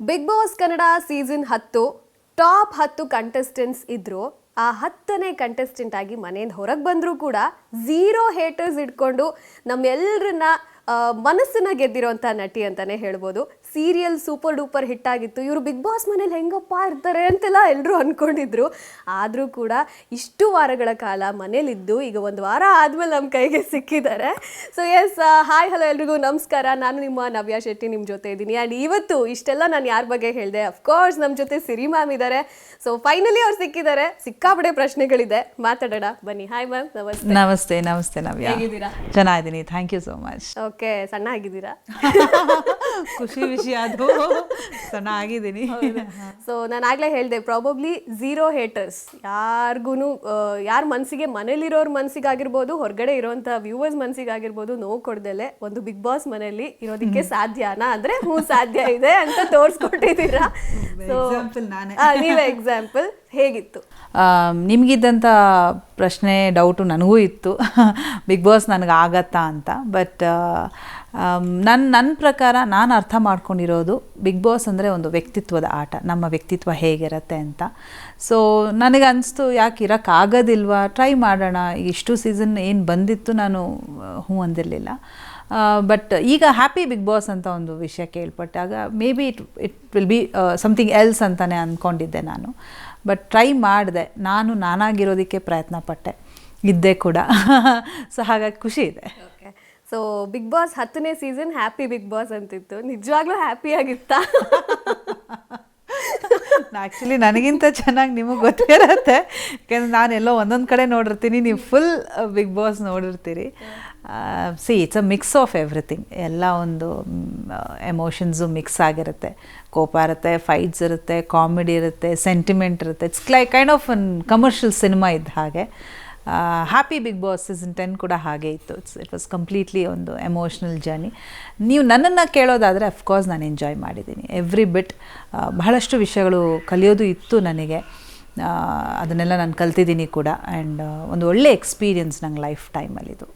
Big boss Kannada season ಹತ್ತು top ಹತ್ತು contestants ಇದ್ರು. ಆ ಹತ್ತನೇ ಕಂಟೆಸ್ಟೆಂಟ್ ಆಗಿ ಮನೆಯಿಂದ ಹೊರಗೆ ಬಂದರೂ ಕೂಡ ಝೀರೋ ಹೇಟರ್ಸ್ ಇಟ್ಕೊಂಡು ನಮ್ಮೆಲ್ಲರನ್ನ ಮನಸ್ಸನ್ನ ಗೆದ್ದಿರೋಂಥ ನಟಿ ಅಂತಾನೆ ಹೇಳ್ಬೋದು. ಸೀರಿಯಲ್ ಸೂಪರ್ ಡೂಪರ್ ಹಿಟ್ ಆಗಿತ್ತು. ಇವರು ಬಿಗ್ ಬಾಸ್ ಮನೇಲಿ ಹೆಂಗಪ್ಪ ಇರ್ತಾರೆ ಅಂತೆಲ್ಲ ಎಲ್ಲರೂ ಅಂದ್ಕೊಂಡಿದ್ರು ಆದರೂ ಕೂಡ ಇಷ್ಟು ವಾರಗಳ ಕಾಲ ಮನೇಲಿದ್ದು ಈಗ ಒಂದು ವಾರ ಆದಮೇಲೆ ನಮ್ಮ ಕೈಗೆ ಸಿಕ್ಕಿದ್ದಾರೆ. ಸೊ ಎಸ್ ಹಾಯ್ ಹಲೋ ಎಲ್ರಿಗೂ. ನಮಸ್ಕಾರ. ನಾನು ನಿಮ್ಮ ನವ್ಯ ಶೆಟ್ಟಿ ನಿಮ್ಮ ಜೊತೆ ಇದ್ದೀನಿ. ಆ್ಯಂಡ್ ಇವತ್ತು ಇಷ್ಟೆಲ್ಲ ನಾನು ಯಾರ ಬಗ್ಗೆ ಹೇಳಿದೆ? ಅಫ್ಕೋರ್ಸ್ ನಮ್ಮ ಜೊತೆ ಸಿರಿ ಮ್ಯಾಮ್ ಇದ್ದಾರೆ. ಸೊ ಫೈನಲಿ ಅವ್ರು ಸಿಕ್ಕಿದ್ದಾರೆ. ಸಿಕ್ಕಾಪಡೆ ಪ್ರಶ್ನೆಗಳಿದೆ. ಮಾತಾಡೋಣ. ಬನ್ನಿ. ಹಾಯ್ ಮ್ಯಾಮ್ ನಮಸ್ತೆ. ನಮಸ್ತೆ ನಮಸ್ತೆ ನವ್ಯ? ಚೆನ್ನಾಗಿದ್ದೀನಿ. Thank you so much okay ಸಣ್ಣ ಆಗಿದ್ದೀರಾ? ಖುಷಿ ವಿಷಯ ಅದು. ಸಣ್ಣ ಆಗಿದ್ದೀನಿ. ಸೊ ನಾನು ಆಗ್ಲೇ ಹೇಳಿದೆ ಪ್ರಾಬಬ್ಲಿ ಝೀರೋ ಹೇಟರ್ಸ್ ಯಾರಿಗೂ ಯಾರ ಮನಸ್ಸಿಗೆ ಮನೇಲಿರೋರ್ ಮನಸ್ಸಿಗಾಗಿರ್ಬೋದು ಹೊರಗಡೆ ಇರೋಂಥ ವ್ಯೂವರ್ಸ್ ಮನಸ್ಸಿಗಾಗಿರ್ಬೋದು ನೋವು ಕೊಡ್ದಲೆ ಒಂದು ಬಿಗ್ ಬಾಸ್ ಮನೆಯಲ್ಲಿ ಇರೋದಕ್ಕೆ ಸಾಧ್ಯನಾ? ಅಂದ್ರೆ ಹ್ಞೂ ಸಾಧ್ಯ ಇದೆ ಅಂತ ತೋರಿಸ್ಕೊಟ್ಟಿದ್ದೀರಾ. ಸೊ. ನೀವೇ ಎಕ್ಸಾಂಪಲ್ ಹೇಗಿತ್ತು? ನಿಮಗಿದ್ದಂಥ ಪ್ರಶ್ನೆ ಡೌಟು ನನಗೂ ಇತ್ತು. ಬಿಗ್ ಬಾಸ್ ನನಗೆ ಆಗತ್ತಾ ಅಂತ ಬಟ್ ನನ್ನ ನನ್ನ ಪ್ರಕಾರ ನಾನು ಅರ್ಥ ಮಾಡ್ಕೊಂಡಿರೋದು ಬಿಗ್ ಬಾಸ್ ಅಂದರೆ ಒಂದು ವ್ಯಕ್ತಿತ್ವದ ಆಟ, ನಮ್ಮ ವ್ಯಕ್ತಿತ್ವ ಹೇಗಿರುತ್ತೆ ಅಂತ. ಸೊ ನನಗೆ ಅನಿಸ್ತು ಯಾಕೆ ಇರೋಕ್ಕಾಗೋದಿಲ್ವಾ? ಟ್ರೈ ಮಾಡೋಣ. ಇಷ್ಟು ಸೀಸನ್ ಏನು ಬಂದಿತ್ತು ನಾನು ಹೂ ಹ್ಞೂ ಅಂದಿರಲಿಲ್ಲ ಬಟ್ ಈಗ ಹ್ಯಾಪಿ ಬಿಗ್ ಬಾಸ್ ಅಂತ ಒಂದು ವಿಷಯ ಕೇಳ್ಪಟ್ಟಾಗ maybe it it will be something else ಅಂತಲೇ ಅಂದ್ಕೊಂಡಿದ್ದೆ ನಾನು. ಬಟ್ ಟ್ರೈ ಮಾಡಿದೆ. ನಾನು ನಾನಾಗಿರೋದಕ್ಕೆ ಪ್ರಯತ್ನ ಪಟ್ಟೆ ಇದ್ದೆ ಕೂಡ. ಸೊ ಹಾಗಾಗಿ ಖುಷಿ ಇದೆ. ಸೊ ಬಿಗ್ ಬಾಸ್ ಹತ್ತನೇ ಸೀಸನ್ ಹ್ಯಾಪಿ ಬಿಗ್ ಬಾಸ್ ಅಂತಿತ್ತು. ನಿಜವಾಗ್ಲೂ ಹ್ಯಾಪಿ ಆಗಿತ್ತಾ? ಆ್ಯಕ್ಚುಲಿ ನನಗಿಂತ ಚೆನ್ನಾಗಿ ನಿಮಗೆ ಗೊತ್ತಿರತ್ತೆ. ಯಾಕೆಂದ್ರೆ ನಾನೆಲ್ಲೋ ಒಂದೊಂದು ಕಡೆ ನೋಡಿರ್ತೀನಿ. ನೀವು full big boss ನೋಡಿರ್ತೀರಿ. See it's a mix of everything ಎಲ್ಲ ಒಂದು ಎಮೋಷನ್ಸು ಮಿಕ್ಸ್ ಆಗಿರುತ್ತೆ. ಕೋಪ ಇರುತ್ತೆ ಫೈಟ್ಸ್ ಇರುತ್ತೆ ಕಾಮಿಡಿ ಇರುತ್ತೆ ಸೆಂಟಿಮೆಂಟ್ ಇರುತ್ತೆ. It's like kind of one commercial cinema ಇದ್ದ ಹಾಗೆ. Happy Bigg Boss season ten ಕೂಡ ಹಾಗೆ ಇತ್ತು. ಇಟ್ಸ್ ಇಟ್ ವಾಸ್ ಕಂಪ್ಲೀಟ್ಲಿ ಒಂದು ಎಮೋಷ್ನಲ್ ಜರ್ನಿ ನೀವು ನನ್ನನ್ನು ಕೇಳೋದಾದರೆ ಅಫ್ಕೋರ್ಸ್ ನಾನು ಎಂಜಾಯ್ ಮಾಡಿದ್ದೀನಿ. ಎವ್ರಿ ಬಿಟ್ ಬಹಳಷ್ಟು ವಿಷಯಗಳು ಕಲಿಯೋದು ಇತ್ತು ನನಗೆ. ಅದನ್ನೆಲ್ಲ ನಾನು ಕಲ್ತಿದ್ದೀನಿ ಕೂಡ. ಆ್ಯಂಡ್ ಒಂದು ಒಳ್ಳೆ ಎಕ್ಸ್ಪೀರಿಯನ್ಸ್ ನಂಗೆ ಲೈಫ್ ಟೈಮಲ್ಲಿದು